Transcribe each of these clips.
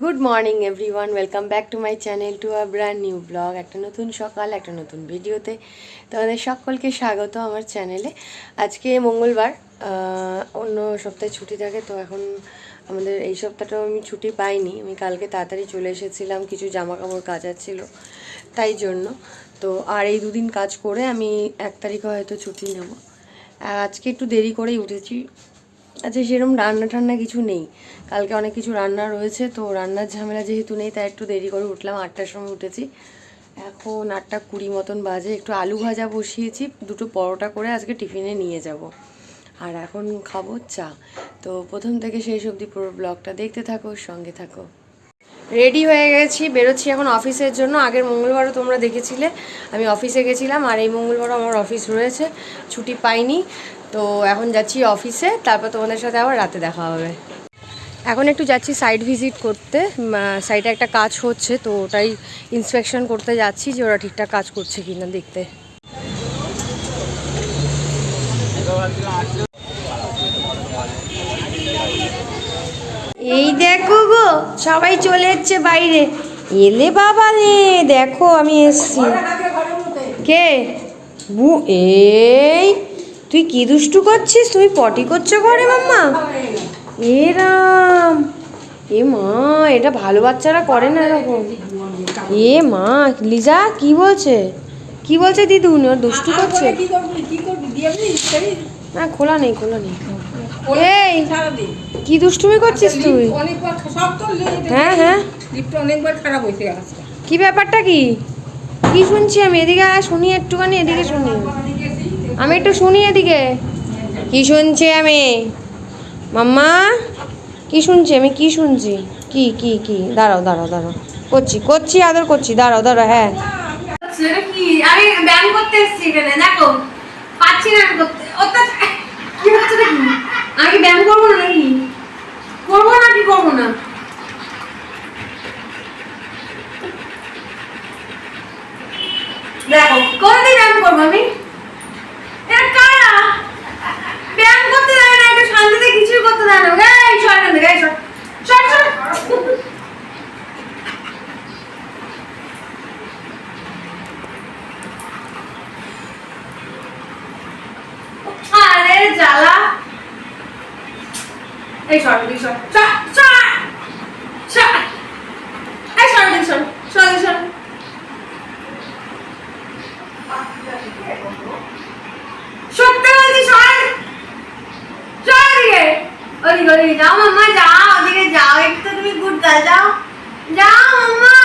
Good morning everyone welcome back to my channel to a brand new blog একটা নতুন সকাল, একটা নতুন ভিডিওতে তোমাদের সকলকে স্বাগত আমার চ্যানেলে আজকে মঙ্গলবার অন্য সপ্তাহে ছুটি থাকে, তো এখন আমাদের এই সপ্তাহটাও আমি ছুটি পাইনি। আমি কালকে তাড়াতাড়ি চলে এসেছিলাম, কিছু জামা কাপড় কাচার ছিল, তাই জন্য। তো আর এই দুদিন কাজ করে আমি এক তারিখে হয়তো ছুটি নেব। আজকে একটু দেরি করেই উঠেছি। আচ্ছা সেরকম রান্না টান্না কিছু নেই। কালকে অনেক কিছু রান্না রয়েছে, তো রান্নার ঝামেলা যেহেতু নেই, তাই একটু দেরি করে উঠলাম। আটটার সময় উঠেছি। এখন আটটা কুড়ি মতন বাজে, একটু আলু ভাজা বসিয়েছি, দুটো পরোটা করে আজকে টিফিনে নিয়ে যাব। আর এখন খাব চা। তো প্রথম থেকে সেই অবধি পুরো ব্লগটা দেখতে থাকো, সঙ্গে থাকো। রেডি হয়ে গেছি, বেরোচ্ছি এখন অফিসের জন্য। আগের মঙ্গলবারও তোমরা দেখেছিলে, আমি অফিসে গেছিলাম, আর এই মঙ্গলবারও আমার অফিস রয়েছে, ছুটি পাইনি। তো এখন যাচ্ছি অফিসে, তারপর তোমাদের সাথে আবার রাতে দেখা হবে। এখন একটু যাচ্ছি সাইট ভিজিট করতে সাইটে একটা কাজ হচ্ছে, তো ওটাই ইন্সপেকশন করতে যাচ্ছি যে ওরা ঠিকঠাক কাজ করছে কি না দেখতে। এই দেখো গো, সবাই চলে যাচ্ছে বাইরে। এলে বাবা রে দেখো আমি এসছি। কে? এই তুই কি দুষ্টু করছিস? তুমি পটি করছ ঘরে মাম্মা? এ রাম। এ মা এটা ভালো বাচ্চারা করে না এরকম। এ মা লিজা কি বলছে? কি বলছে দিদুন ওর দুষ্টু করছে? না খোলা নেই খোলা নেই। এই কি দুষ্টুমি করছিস তুই? অনেকবার সব তো হ্যাঁ হ্যাঁ। লিফটটা অনেকবার খারাপ হয়েছে কি ব্যাপারটা কি? কি শুনছি আমি? এদিকে শুনি একটুখানি এদিকে শুনি। আমি একটু শুনি এদিকে। কি শুনছি আমি? মাম্মা, কি শুনছি আমি? কি শুনছি? কি কি কি? দাঁড়াও দাঁড়াও দাঁড়াও। করছি করছি, আদর করছি। দাঁড়াও দাঁড়াও হ্যাঁ। আমি ব্যায়াম করব না? দেখো, কোনদিন ব্যায়াম করব আমি এটা কারা ব্যায়াম করতে দেয় না একটু শান্তিতে কিছুই করতে দেয় না এই সর এখান থেকে, এই সর সর সর আরে জ্বালা এই সর ওদিকে যাও, মাম্মা, যাও, ওদিকে যাও, একটু তুমি গুড যাও। যাও, মাম্মা।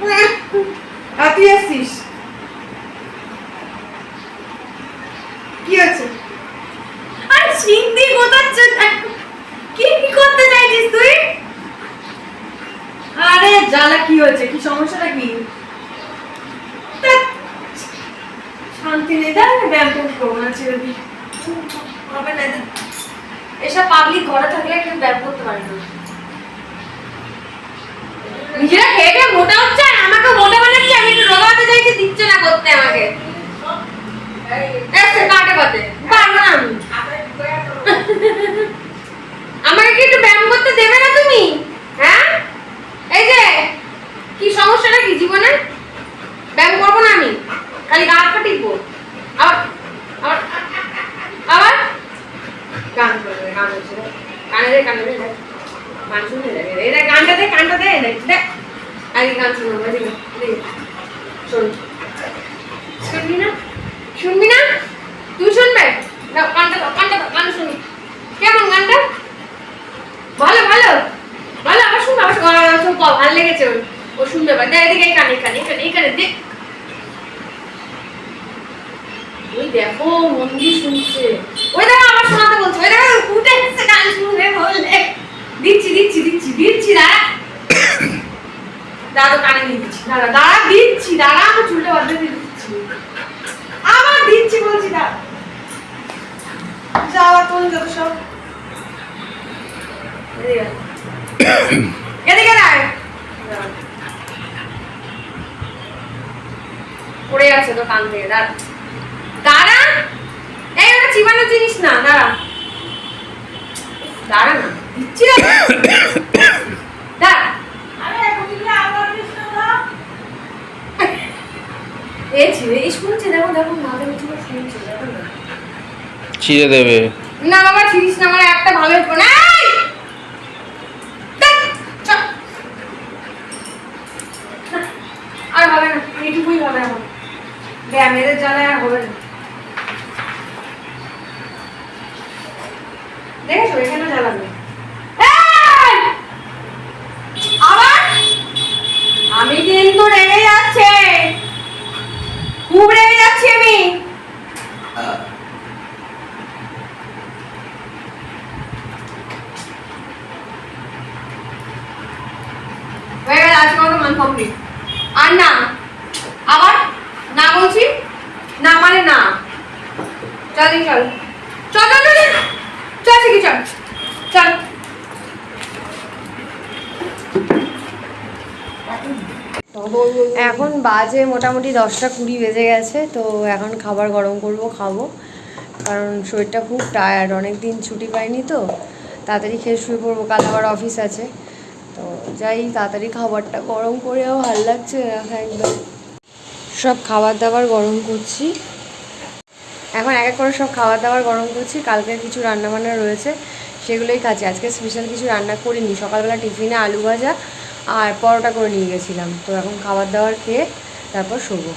তুই কি হচ্ছে আর সিন্ধি কোথাচ্ছে কি কি করতে চাইছিস তুই আরে জ্বালা কি হয়েছে কি সমস্যাটা কি? শান্তি নেই। দেখ ব্যায়াম করব না, ছেড়ে দিই। হবে না এসব পাবলিক ঘরে থাকলে কেউ ব্যায়াম করতে পারে না। নিজেরা খেয়ে খেয়ে মোটা হচ্ছে আর আমাকে মোটা বানাচ্ছে, আমি একটু রোগা হতে চাইছি, দিচ্ছে না করতে আমাকে। কাটে কাটে পারব না আমি আমাকে কি একটু ব্যায়াম করতে দেবে না তুমি হ্যাঁ এই যে কি সমস্যাটা কি জীবনে ব্যায়াম করব না আমি খালি গা হাত পা টিপবো আবার আবার আবার গান করবে গান হচ্ছে রে। কানে দে কানে দে। গান শুনে এই দেখ, গানটা দে গানটা দে, দেখ আগে গান শোন। শুনবি না শুনবি না তুই শুনবে দাও গানটা দাও গানটা দাও গান শুনি কেমন গানটা ভালো ভালো ভালো আবার শুনবে আবার শুনবে আবার শুনবে ভালো লেগেছে ওর ও শুনবে এবার দেখ এদিকে এখানে এখানে এখানে এখানে দেখ ওই দেখো মন শুনছে। ওই দেখো আবার শোনাতে বলছে, ওই দেখো, উঠে এসে গান শুনবে বললে দিচ্ছি দিচ্ছি দিচ্ছি দিচ্ছি, দাঁড়া। দাঁড়া কানে দিচ্ছি, দাঁড়া দাঁড়া, দিচ্ছি, দাঁড়া, আমার চুলটা দিয়ে দিচ্ছি। আবার দিচ্ছি বলছি, দাঁড়া। যাওয়া তোর যত সব। এদিকে দাঁড়া। পড়ে আছে তো কান থেকে, দাঁড়া। এই ওটা জিনিস না দাঁড়া। দাঁড়া না ছিঁড়ে দেবে। না বাবা ছিঁড়িস না আমার একটা ভালো না আর হবে না এইটুকুই হবে এখন। ব্যায়ামের জ্বালায় আর হবে না। দেখেছ এখানে জ্বালাবে। আবার? আমি কিন্তু রেগে যাচ্ছে। খুব রেগে যাচ্ছি আমি। হয়ে গেল আজকে মান কমপ্লিট আর না আবার না বলছি? না মানে না। চল। চল চল চল চল। চল। চল। চল। এখন বাজে মোটামুটি দশটা কুড়ি বেজে গেছে, তো এখন খাবার গরম করব, খাব। কারণ শরীরটা খুব টায়ার্ড অনেক দিন ছুটি পাইনি তো। তাড়াতাড়ি খেয়ে শুয়ে পড়ব, কাল আবার অফিস আছে। তো যাই, তাড়াতাড়ি খাবারটা গরম করেও ভালো লাগছে একদম। সব খাবার দাবার গরম করছি। এখন এক এক করে সব খাবার দাবার গরম করছি কালকে কিছু রান্না বান্না রয়েছে, সেগুলোই খাচ্ছি। আজকে স্পেশাল কিছু রান্না করিনি, সকালবেলা টিফিনে আলু ভাজা আর পরোটা করে নিয়ে গেছিলাম। তো এখন খাবার দাবার খেয়ে তারপর শোবো।